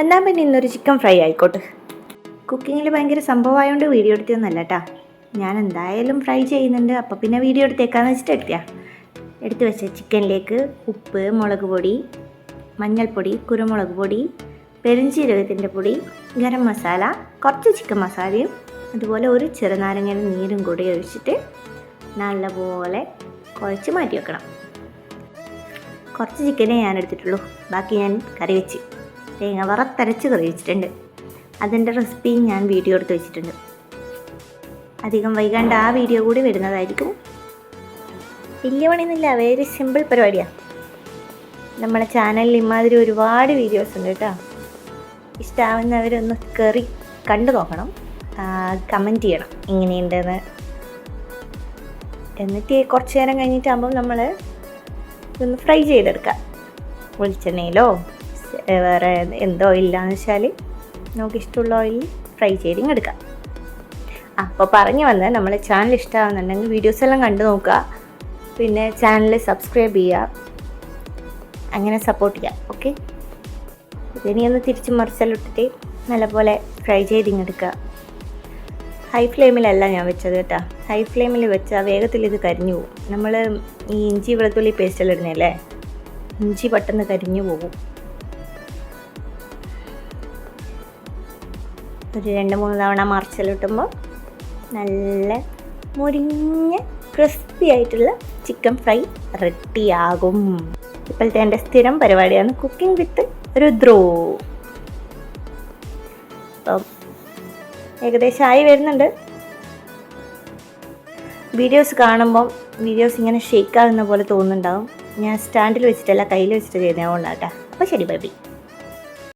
എന്നാൽ പിന്നെ ഇന്നൊരു ചിക്കൻ ഫ്രൈ ആയിക്കോട്ടെ. കുക്കിങ്ങിൽ ഭയങ്കര സംഭവമായതുകൊണ്ട് വീഡിയോ എടുത്തതൊന്നല്ല കേട്ടാ ഞാൻ എന്തായാലും ഫ്രൈ ചെയ്യുന്നുണ്ട്. അപ്പോൾ പിന്നെ വീഡിയോ എടുത്തേക്കാന്ന് വെച്ചിട്ട് എടുത്തിയാ. എടുത്ത് വെച്ച ചിക്കനിലേക്ക് ഉപ്പ് മുളക് പൊടി മഞ്ഞൾപ്പൊടി കുരുമുളക് പൊടി പെരിഞ്ചീരകത്തിന്റെ പൊടി ഗരം മസാല കുറച്ച് ചിക്കൻ മസാലയും അതുപോലെ ഒരു ചെറുനാരങ്ങയുടെ നീരും കൂടി ഒഴിച്ചിട്ട് നല്ലപോലെ കുഴച്ച് മാറ്റി വെക്കണം. കുറച്ച് ചിക്കനേ ഞാൻ എടുത്തിട്ടുള്ളൂ ബാക്കി ഞാൻ കറി വെച്ച്. തേങ്ങ വറുത്തരച്ച് കറി വെച്ചിട്ടുണ്ട് അതിന്റെ റെസിപ്പിയും ഞാൻ വീഡിയോ എടുത്ത് വെച്ചിട്ടുണ്ട്. അധികം വൈകാണ്ട് ആ വീഡിയോ കൂടി വരുന്നതായിരിക്കും. വലിയ പണിയൊന്നുമില്ല വെരി സിമ്പിൾ പരിപാടിയാണ് നമ്മുടെ ചാനലിൽ ഇമാതിരി ഒരുപാട് വീഡിയോസ് ഉണ്ട് കേട്ടോ. ഇഷ്ടമാവുന്നവരൊന്ന് കയറി കണ്ടു നോക്കണം. കമന്റ് ചെയ്യണം എങ്ങനെയുണ്ടെന്ന്. എന്നിട്ട് കുറച്ച് നേരം കഴിഞ്ഞിട്ടാകുമ്പം നമ്മൾ ഇതൊന്ന് ഫ്രൈ ചെയ്തെടുക്കാം. വെളിച്ചെണ്ണയിലോ? വേറെ എന്തോ ഇല്ലാന്ന് വെച്ചാൽ നമുക്ക് ഇഷ്ടമുള്ള ഓയിലിൽ ഫ്രൈ ചെയ്ത് എടുക്കാം അപ്പോൾ പറഞ്ഞു വന്നത് നമ്മളെ ചാനൽ ഇഷ്ടമാകുന്നുണ്ടെങ്കിൽ വീഡിയോസ് എല്ലാം കണ്ടു നോക്കുക. പിന്നെ ചാനൽ സബ്സ്ക്രൈബ് ചെയ്യുക. അങ്ങനെ സപ്പോർട്ട് ചെയ്യുക. ഓക്കെ ഇതിനി ഒന്ന് തിരിച്ച് മറിച്ചെല്ലിട്ടിട്ട് നല്ലപോലെ ഫ്രൈ ചെയ്തിങ്ങെടുക്കുക. ഹൈ ഫ്ലെയിമിലല്ല ഞാൻ വെച്ചത് കേട്ടോ. ഹൈ ഫ്ലെയിമിൽ വെച്ചാൽ വേഗത്തിൽ ഇത് കരിഞ്ഞു പോകും. നമ്മൾ ഈ ഇഞ്ചി വെളുത്തുള്ളി പേസ്റ്റെല്ലാം ഇടുന്നതല്ലേ? ഇഞ്ചി പെട്ടെന്ന് കരിഞ്ഞു പോകും. ഒരു രണ്ട് മൂന്ന് തവണ മറിച്ചിലിട്ടുമ്പോൾ നല്ല മുരിഞ്ഞ ക്രിസ്പി ആയിട്ടുള്ള ചിക്കൻ ഫ്രൈ റെഡിയാകും ഇപ്പോഴത്തെ എന്റെ സ്ഥിരം പരിപാടിയാണ് കുക്കിംഗ് വിത്ത് രുദ്രോ. അപ്പം ഏകദേശം ആയി വരുന്നുണ്ട്. വീഡിയോസ് കാണുമ്പം വീഡിയോസ് ഇങ്ങനെ ഷേക്ക് ആകുന്ന പോലെ തോന്നുന്നുണ്ടാവും. ഞാൻ സ്റ്റാൻഡിൽ വെച്ചിട്ടല്ല കയ്യിൽ വെച്ചിട്ട് ചെയ്യുന്നതുകൊണ്ടാട്ടാ അപ്പോൾ ശരി ബൈ ബൈ